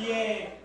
耶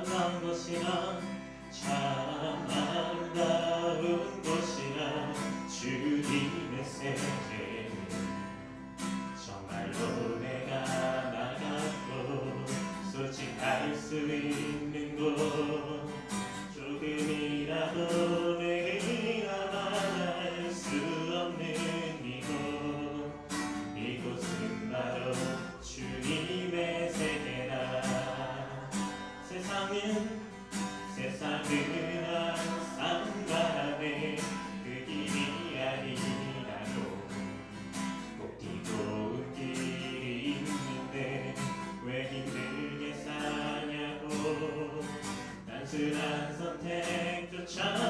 아름다운 것이라 참 아름다운 것이라 주님의 세계. 정말로 내가 나갔고 솔직할 수 있는 단순한 선택조차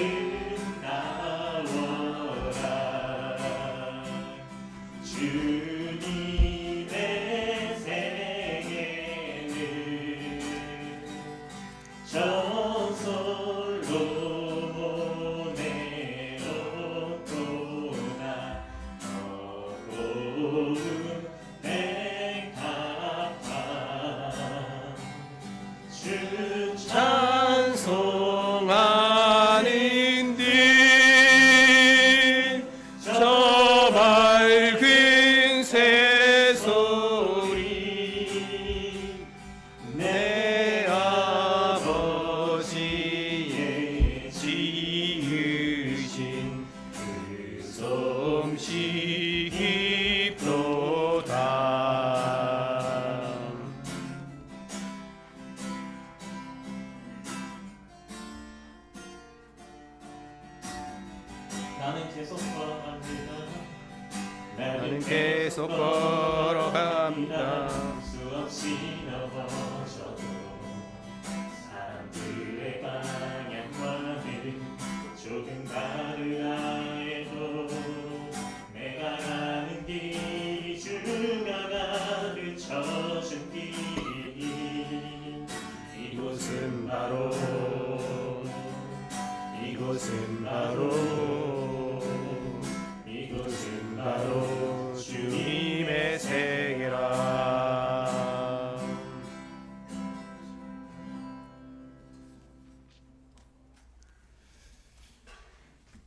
see.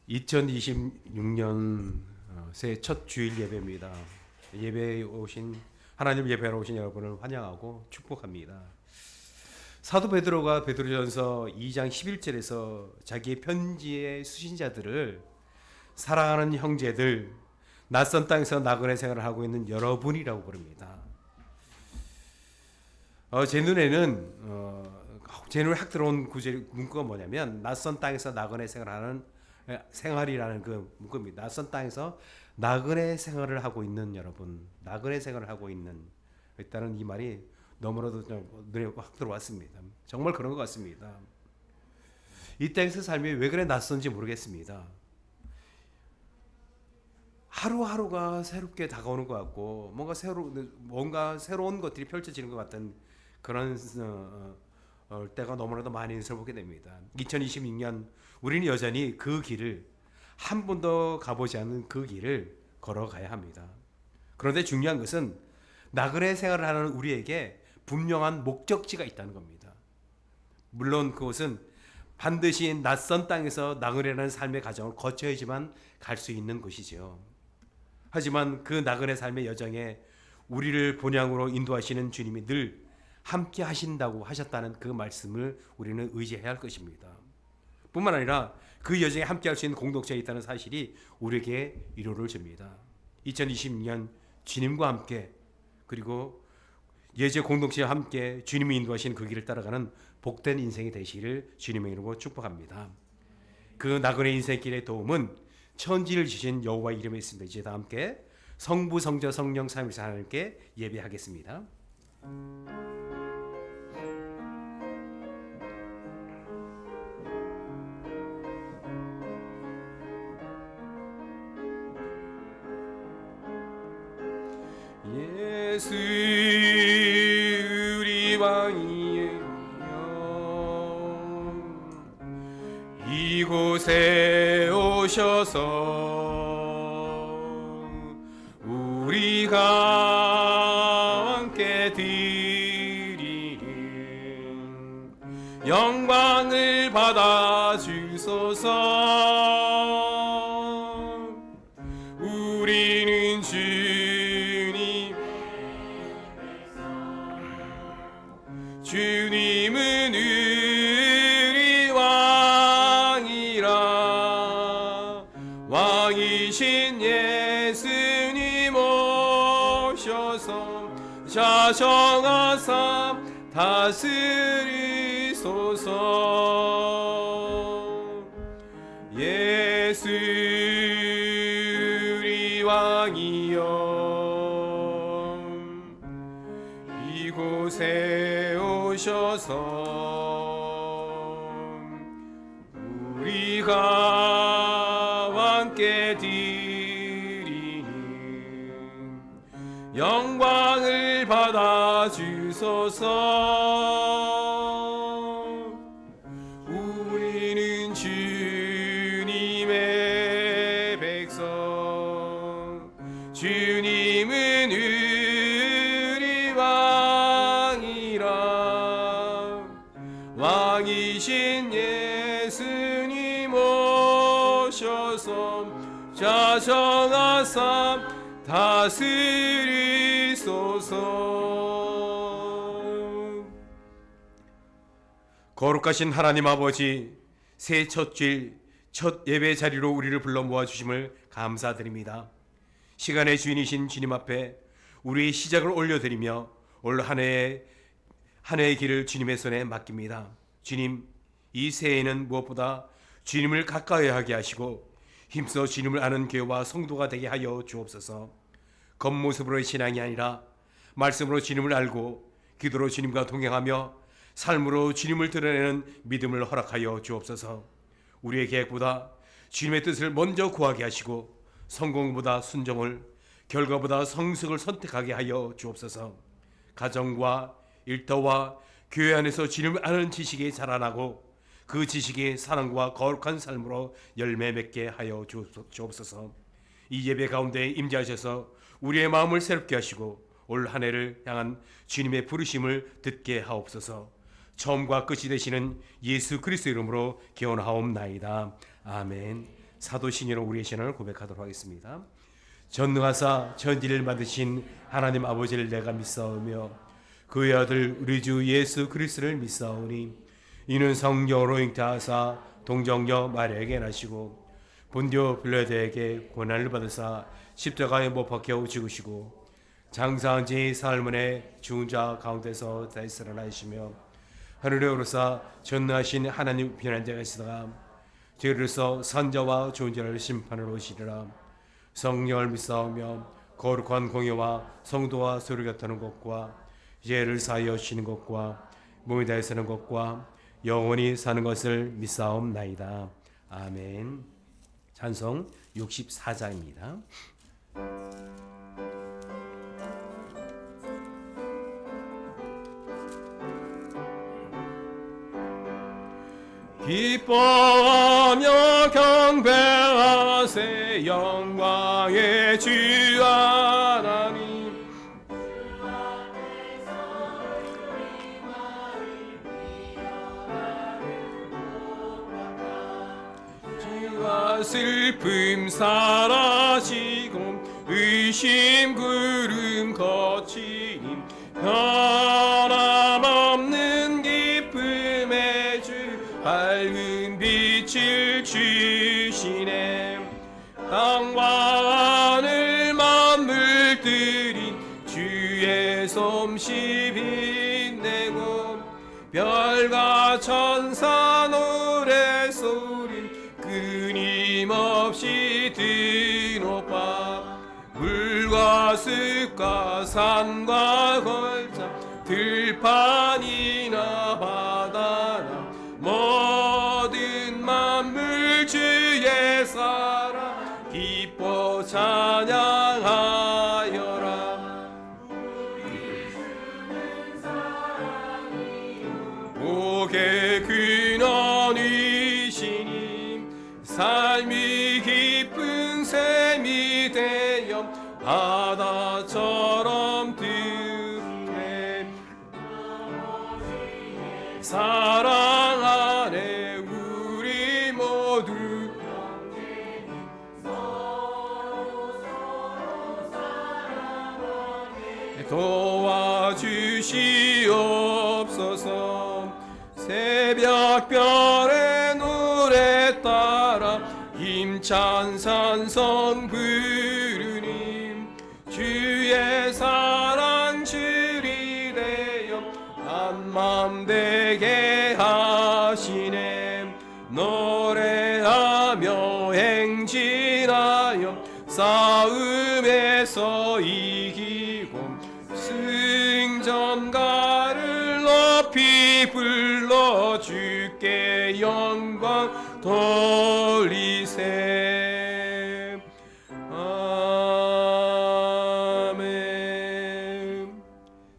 2026년 어, 새해 첫 주일 예배입니다. 예배에 오신 하나님 예배하러 오신 여러분을 환영하고 축복합니다. 사도 베드로가 베드로전서 2장 11절에서 자기의 편지의 수신자들을 사랑하는 형제들 낯선 땅에서 나그네 생활을 하고 있는 여러분이라고 부릅니다. 어, 제 눈에는 어, 제 눈에 확 들어온 구절 문구가 뭐냐면 낯선 땅에서 나그네 생활하는 예, 생활이라는 그 문구입니다. 낯선 땅에서 나그네 생활을 하고 있는 여러분, 나그네 생활을 하고 있는 있다는 이 말이 너무나도 눈에 확 들어왔습니다. 정말 그런 것 같습니다. 이 땅에서 삶이 왜 그래 낯선지 모르겠습니다. 하루하루가 새롭게 다가오는 것 같고 뭔가 새로 뭔가 새로운 것들이 펼쳐지는 것 같은 그런 어, 어, 어 때가 너무나도 많이 인을 보게 됩니다. 2026년 우리는 여전히 그 길을 한 번도 가보지 않은 그 길을 걸어가야 합니다. 그런데 중요한 것은 나그네 생활을 하는 우리에게 분명한 목적지가 있다는 겁니다. 물론 그것은 반드시 낯선 땅에서 나그네라는 삶의 과정을 거쳐야지만 갈 수 있는 것이지요. 하지만 그 나그네 삶의 여정에 우리를 본향으로 인도하시는 주님이 늘 함께 하신다고 하셨다는 그 말씀을 우리는 의지해야 할 것입니다. 뿐만 아니라 그 여정에 함께 할 수 있는 공동체에 있다는 사실이 우리에게 위로를 줍니다. 2026년 주님과 함께 그리고 예제 공동체와 함께 주님이 인도하신 그 길을 따라가는 복된 인생이 되시기를 주님의 이름으로 축복합니다. 그 나그네 인생길의 도움은 천지를 주신 여호와 이름에 있습니다. 이제 다 함께 성부 성자 성령 삼위일체 하나님께 예배하겠습니다. 예수 우리 왕이여. 이곳에 오셔서 우리가 함께 드리는 영광을 받아 주소서 자정하사 다스리소서. 예수 우리 왕이여 이곳에 오셔서 우리가 주소서. 우리는 주님의 백성. 주님은 우리 왕이라. 왕이신 예수님 오셔서 자정하사 다스 거룩하신 하나님 아버지 새 첫 주일 첫 예배 자리로 우리를 불러 모아 주심을 감사드립니다. 시간의 주인이신 주님 앞에 우리의 시작을 올려드리며 올 한 해의 한 해의 길을 주님의 손에 맡깁니다. 주님, 이 새해에는 무엇보다 주님을 가까이 하게 하시고 힘써 주님을 아는 교회와 성도가 되게 하여 주옵소서. 겉모습으로의 신앙이 아니라 말씀으로 주님을 알고 기도로 주님과 동행하며 삶으로 주님을 드러내는 믿음을 허락하여 주옵소서. 우리의 계획보다 주님의 뜻을 먼저 구하게 하시고 성공보다 순종을 결과보다 성숙을 선택하게 하여 주옵소서. 가정과 일터와 교회 안에서 주님을 아는 지식이 자라나고 그 지식이 사랑과 거룩한 삶으로 열매 맺게 하여 주옵소서. 이 예배 가운데 임재하셔서 우리의 마음을 새롭게 하시고 올 한 해를 향한 주님의 부르심을 듣게 하옵소서. 처음과 끝이 되시는 예수 그리스도 이름으로 기원하옵나이다. 아멘. 사도 신이로 우리의 신앙을 고백하도록 하겠습니다. 전능하사 전지를 만드신 하나님 아버지를 내가 믿사오며 그의 아들 우리 주 예수 그리스도를 믿사오니 이는 성령으로 잉태하사 동정녀 마리아에게 나시고 본디오 빌라도에게 고난을 받으사 십자가에 못 박혀 죽으시고 장사한 지 사흘 만에 죽은 자 가운데서 다시 살아나시며 하늘에 오르사 전능하신 하나님 변한 자가 있으다가 죄로서 산자와 자를 심판을 오시리라 성령을 믿사오며 거룩한 공예와 성도와 소리 같다는 것과 예를 사하여 주시는 것과 몸이 다해 사는 것과 영원히 사는 것을 믿사옵나이다. 아멘. 찬송 64장입니다. 기뻐하며 경배하세 영광의 주 하나님 주와 슬픔 사라지고 의심 구름 거치님 솜씨 빛내고 별과 천사 노래소리 끊임없이 드높아 물과 습과 산과 걸자 들판이나 바다나 도와주시옵소서. 새벽별의 노래 따라 힘찬 산성 부르님 주의 사랑 줄이 되어 한맘 되게 하시네. 노래하며 행진하여 싸움에서 이 영광 돌리세. 아멘.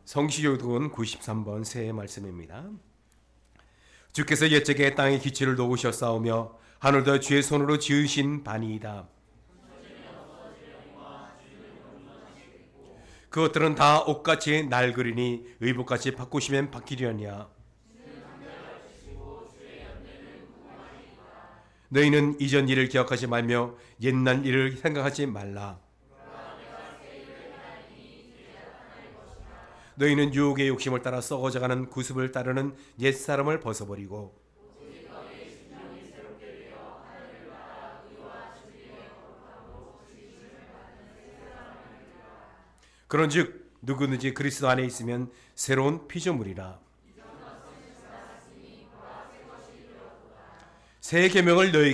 성시교독은 93번 새해 말씀입니다. 주께서 옛적에 땅의 기초를 놓으셨사오며 하늘도 주의 손으로 지으신 반이이다. 그것들은 다 옷같이 낡으리니 의복같이 바꾸시면 바뀌려냐 너희는 이전 일을 기억하지 말며 옛날 일을 생각하지 말라. 너희는 유혹의 욕심을 따라 썩어져가는 구습을 따르는 옛 사람을 벗어버리고 그런즉 누구든지 그리스도 안에 있으면 새로운 피조물이라 새 계명을 너에게